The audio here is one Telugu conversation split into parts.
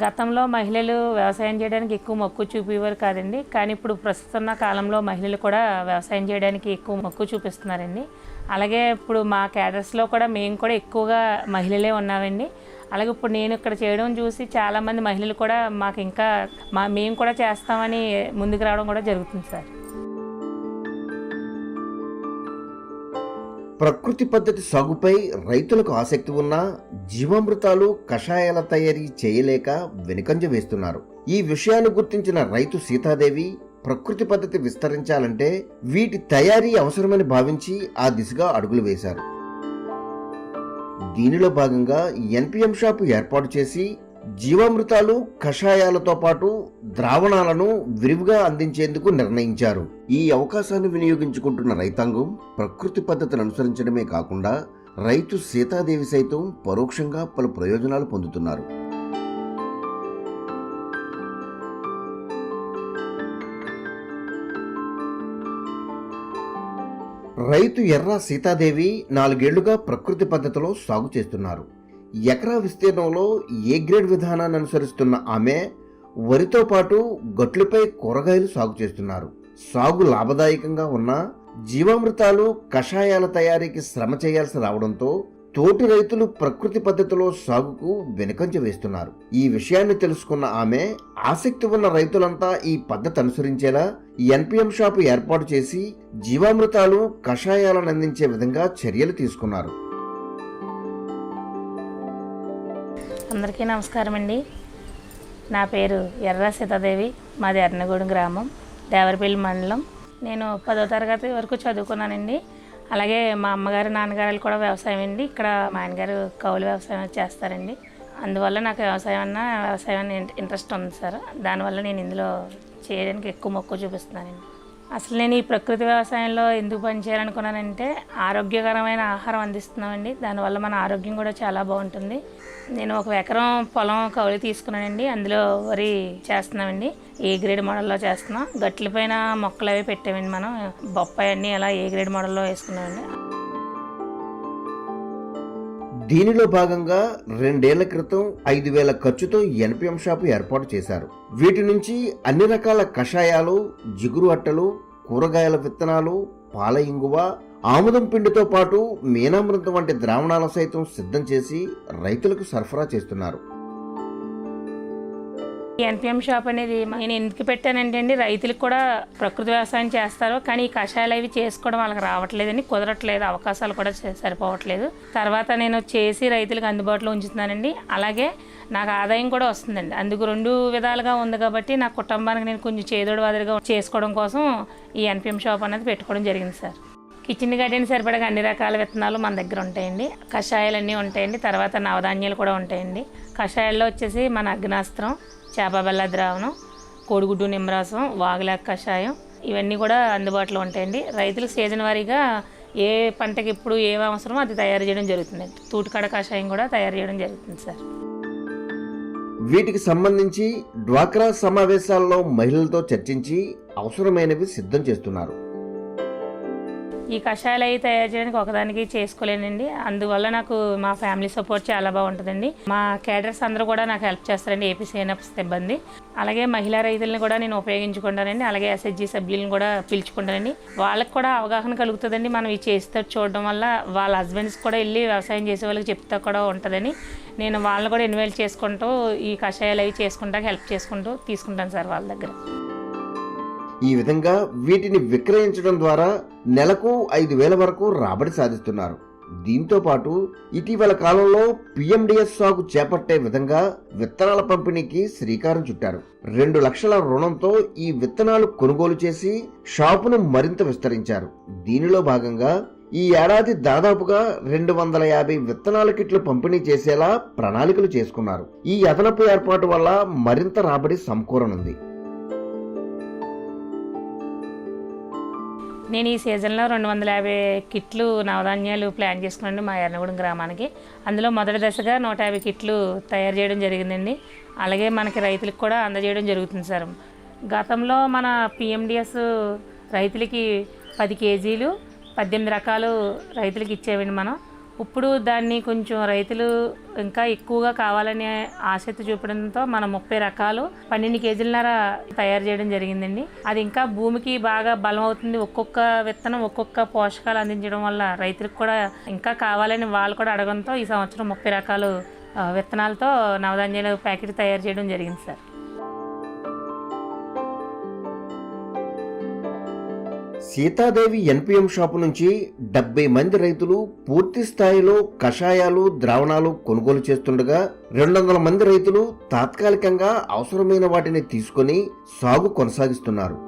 గతంలో మహిళలు వ్యవసాయం చేయడానికి ఎక్కువ మొక్కు చూపేవారు కాదండి. కానీ ఇప్పుడు ప్రస్తుతం ఉన్న కాలంలో మహిళలు కూడా వ్యవసాయం చేయడానికి ఎక్కువ మొక్కు చూపిస్తున్నారండి. అలాగే ఇప్పుడు మా క్యాడర్స్లో కూడా మేము కూడా ఎక్కువగా మహిళలే ఉన్నామండి. అలాగే ఇప్పుడు నేను ఇక్కడ చేయడం చూసి చాలామంది మహిళలు కూడా మాకు ఇంకా మా మేము కూడా చేస్తామని ముందుకు రావడం కూడా జరుగుతుంది సార్. ప్రకృతి పద్ధతి సాగుపై రైతులకు ఆసక్తి ఉన్నా జీవామృతాలు కషాయాల తయారీ చేయలేక వెనుకంజ వేస్తున్నారు. ఈ విషయాన్ని గుర్తించిన రైతు సీతాదేవి ప్రకృతి పద్ధతి విస్తరించాలంటే వీటి తయారీ అవసరమని భావించి ఆ దిశగా అడుగులు వేశారు. దీనిలో భాగంగా ఎన్పిఎం షాపు ఏర్పాటు చేసి జీవామృతాలు కషాయాలతో పాటు ద్రావణాలను విరివిగా అందించేందుకు నిర్ణయించారు. ఈ అవకాశాన్ని వినియోగించుకుంటున్న రైతాంగం ప్రకృతి పద్ధతిని అనుసరించడమే కాకుండా రైతు సీతాదేవి సైతం పరోక్షంగా పలు ప్రయోజనాలు పొందుతున్నారు. రైతు ఎర్ర సీతాదేవి నాలుగేళ్ళుగా ప్రకృతి పద్ధతిలో సాగు చేస్తున్నారు. ఎకరా విస్తీర్ణంలో ఏ గ్రేడ్ విధానాన్ని అనుసరిస్తున్న ఆమె వరితో పాటు గట్లపై కూరగాయలు సాగు చేస్తున్నారు. సాగు లాభదాయకంగా ఉన్న జీవామృతాలు కషాయాల తయారీకి శ్రమ చేయాల్సి రావడంతో తోటి రైతులు ప్రకృతి పద్ధతిలో సాగుకు వెనుకంజ వేస్తున్నారు. ఈ విషయాన్ని తెలుసుకున్న ఆమె ఆసక్తి ఉన్న రైతులంతా ఈ పద్ధతి అనుసరించేలా ఎన్పిఎం షాపు ఏర్పాటు చేసి జీవామృతాలు కషాయాలను అందించే విధంగా చర్యలు తీసుకున్నారు. అందరికీ నమస్కారం అండి. నా పేరు ఎర్ర సీతాదేవి మాది అర్నగూడెం గ్రామం దేవరపల్లి మండలం. నేను పదో తరగతి వరకు చదువుకున్నానండి. అలాగే మా అమ్మగారు నాన్నగారు కూడా వ్యవసాయం అండి. ఇక్కడ మా ఆయనగారు కౌలు వ్యవసాయం చేస్తారండి. అందువల్ల నాకు వ్యవసాయం అన్న వ్యవసాయం అన్న ఇంట్రెస్ట్ ఉంది సార్. దానివల్ల నేను ఇందులో చేయడానికి ఎక్కువ మొక్కు చూపిస్తున్నానండి. అసలు నేను ఈ ప్రకృతి వ్యవసాయంలో ఎందుకు పనిచేయాలనుకున్నానంటే ఆరోగ్యకరమైన ఆహారం అందిస్తున్నామండి. దానివల్ల మన ఆరోగ్యం కూడా చాలా బాగుంటుంది. నేను ఒక ఎకరం పొలం కౌలు తీసుకున్నానండి. అందులో వరి చేస్తున్నామండి. ఏ గ్రేడ్ మోడల్లో చేస్తున్నాం. గట్ల పైన మొక్కలు అవి పెట్టామండి మనం. బొప్పాయి అన్నీ అలా ఏ గ్రేడ్ మోడల్లో వేసుకున్నామండి. దీనిలో భాగంగా రెండేళ్ళ క్రితం ఐదు వేల ఖర్చుతో ఎన్పిఎం షాపు ఏర్పాటు చేశారు. వీటి నుంచి అన్ని రకాల కషాయాలు జిగురు అట్టలు కూరగాయల విత్తనాలు పాల ఇంగువ ఆముదం పిండితో పాటు మీనామృతం వంటి ద్రావణాల సైతం సిద్ధం చేసి రైతులకు సరఫరా చేస్తున్నారు. ఎన్పిఎం షాప్ అనేది నేను ఎందుకు పెట్టానంటే అండి రైతులకు కూడా ప్రకృతి వ్యవసాయం చేస్తారు కానీ ఈ కషాయాలు అవి చేసుకోవడం వాళ్ళకి రావట్లేదని కుదరట్లేదు అవకాశాలు కూడా సరిపోవట్లేదు. తర్వాత నేను చేసి రైతులకు అందుబాటులో ఉంచుతున్నానండి. అలాగే నాకు ఆదాయం కూడా వస్తుందండి. అందుకు రెండు విధాలుగా ఉంది కాబట్టి నా కుటుంబానికి నేను కొంచెం చేదోడు వాదిగా చేసుకోవడం కోసం ఈ ఎన్పిఎం షాప్ అనేది పెట్టుకోవడం జరిగింది సార్. కిచెన్ గార్డెన్ సరిపడగా అన్ని రకాల విత్తనాలు మన దగ్గర ఉంటాయండి. కషాయాలు అన్నీ ఉంటాయండి. తర్వాత నవధాన్యాలు కూడా ఉంటాయండి. కషాయాల్లో వచ్చేసి మన అగ్నాస్త్రం చేప బెల్ల ద్రావణం కోడిగుడ్డు నిమ్మరసం వాగులాక కషాయం ఇవన్నీ కూడా అందుబాటులో ఉంటాయండి. రైతులు సీజన్ వారీగా ఏ పంటకి ఎప్పుడు ఏ అవసరమో అది తయారు చేయడం జరుగుతుంది. తూటుకాడ కషాయం కూడా తయారు చేయడం జరుగుతుంది సార్. వీటికి సంబంధించి డ్వాక్రా సమావేశాల్లో మహిళలతో చర్చించి అవసరమైనవి సిద్ధం చేస్తున్నారు. ఈ కషాయాలు అవి తయారు చేయడానికి ఒకదానికి చేసుకోలేనండి. అందువల్ల నాకు మా ఫ్యామిలీ సపోర్ట్ చాలా బాగుంటుందండి. మా క్యాడర్స్ అందరూ కూడా నాకు హెల్ప్ చేస్తారండి ఏపీ సేనప్ సిబ్బంది. అలాగే మహిళా రైతులను కూడా నేను ఉపయోగించుకుంటానండి. అలాగే ఎస్హెచ్జి సభ్యులను కూడా పిలుచుకుంటానండి. వాళ్ళకి కూడా అవగాహన కలుగుతుందండి. మనం ఇవి చేస్తే చూడడం వల్ల వాళ్ళ హస్బెండ్స్ కూడా వెళ్ళి వ్యవసాయం చేసే వాళ్ళకి చెప్తా కూడా ఉంటుందని నేను వాళ్ళని కూడా ఇన్వైట్ చేసుకుంటూ ఈ కషాయాలు అవి చేసుకుంటా హెల్ప్ చేసుకుంటూ తీసుకుంటాను సార్ వాళ్ళ దగ్గర. ఈ విధంగా వీటిని విక్రయించడం ద్వారా నెలకు ఐదు వేల వరకు రాబడి సాధిస్తున్నారు. దీంతో పాటు ఇటీవల కాలంలో పిఎండిఎస్ సాగు చేపట్టే విధంగా విత్తనాల పంపిణీకి శ్రీకారం చుట్టారు. రెండు లక్షల రుణంతో ఈ విత్తనాలు కొనుగోలు చేసి షాపును మరింత విస్తరించారు. దీనిలో భాగంగా ఈ ఏడాది దాదాపుగా రెండు వందల యాభై విత్తనాల కిట్లు పంపిణీ చేసేలా ప్రణాళికలు చేసుకున్నారు. ఈ అదనపు ఏర్పాటు వల్ల మరింత రాబడి సమకూరనుంది. నేను ఈ సీజన్లో రెండు వందల యాభై కిట్లు నవధాన్యాలు ప్లాన్ చేసుకున్నాను మా ఎర్నగూడెం గ్రామానికి. అందులో మొదటి దశగా నూట యాభై కిట్లు తయారు చేయడం జరిగిందండి. అలాగే మనకి రైతులకు కూడా అందజేయడం జరుగుతుంది సార్. గతంలో మన పిఎండిఎస్ రైతులకి పది కేజీలు పద్దెనిమిది రకాలు రైతులకి ఇచ్చేవండి మనం. ఇప్పుడు దాన్ని కొంచెం రైతులు ఇంకా ఎక్కువగా కావాలనే ఆసక్తి చూపడంతో మనం ముప్పై రకాలు పన్నెండు కేజీలన్నర తయారు చేయడం జరిగిందండి. అది ఇంకా భూమికి బాగా బలం అవుతుంది. ఒక్కొక్క విత్తనం ఒక్కొక్క పోషకాలు అందించడం వల్ల రైతులకు కూడా ఇంకా కావాలని వాళ్ళు కూడా అడగడంతో ఈ సంవత్సరం ముప్పై రకాలు విత్తనాలతో నవధాన్యాల ప్యాకెట్ తయారు చేయడం జరిగింది సార్. సీతాదేవి ఎన్పిఎం షాపు నుంచి డెబ్బై మంది రైతులు పూర్తి స్థాయిలో కషాయాలు ద్రావణాలు కొనుగోలు చేస్తుండగా రెండు వందల మంది రైతులు తాత్కాలికంగా అవసరమైన వాటిని తీసుకొని సాగు కొనసాగిస్తున్నారు.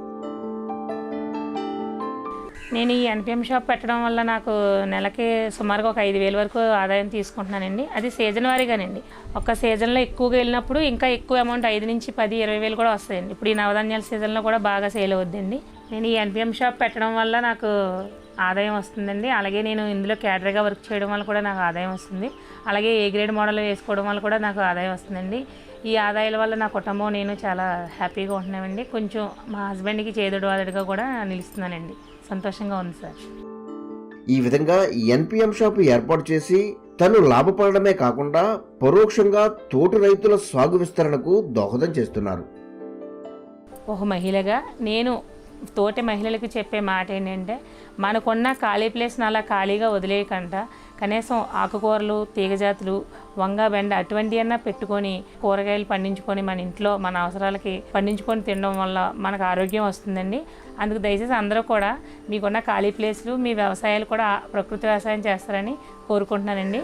నేను ఈ ఎన్పిఎం షాప్ పెట్టడం వల్ల నాకు నెలకి సుమారుగా ఒక ఐదు వేల వరకు ఆదాయం తీసుకుంటున్నానండి. అది సీజన్ వారీగానండి ఒక సీజన్లో ఎక్కువగా వెళ్ళినప్పుడు ఇంకా ఎక్కువ అమౌంట్ ఐదు నుంచి పది ఇరవై వేలు కూడా వస్తాయండి. ఇప్పుడు ఈ నవధాన్యాల సీజన్లో కూడా బాగా సేల్ అవుద్దండి. నేను ఈ ఎన్పిఎం షాప్ పెట్టడం వల్ల నాకు ఆదాయం వస్తుందండి. అలాగే నేను ఇందులో క్యాటరీగా వర్క్ చేయడం వల్ల కూడా నాకు ఆదాయం వస్తుంది. అలాగే ఏ గ్రేడ్ మోడల్ వేసుకోవడం వల్ల కూడా నాకు ఆదాయం వస్తుందండి. ఈ ఆదాయాల వల్ల నా కుటుంబం నేను చాలా హ్యాపీగా ఉంటున్నామండి. కొంచెం మా హస్బెండ్కి చేదుడు వాదుడుగా కూడా నిలుస్తున్నానండి. సంతోషంగా ఉంది సార్. ఈ విధంగా ఎన్పిఎం షాపు ఏర్పాటు చేసి తను లాభపడడమే కాకుండా పరోక్షంగా తోటి రైతుల సాగు విస్తరణకు దోహదం చేస్తున్నారు. ఒక మహిళగా నేను తోటి మహిళలకు చెప్పే మాట ఏంటంటే మనకున్న ఖాళీ ప్లేస్ని అలా ఖాళీగా వదిలేయకుండా కనీసం ఆకుకూరలు తీగజాతులు వంగ బెండ అటువంటివి అన్నా పెట్టుకొని కూరగాయలు పండించుకొని మన ఇంట్లో మన అవసరాలకి పండించుకొని తినడం వల్ల మనకు ఆరోగ్యం వస్తుందండి. అందుకు దయచేసి అందరూ కూడా మీకున్న ఖాళీ ప్లేస్లు మీ వ్యవసాయాలు కూడా ప్రకృతి వ్యవసాయం చేస్తారని కోరుకుంటున్నానండి.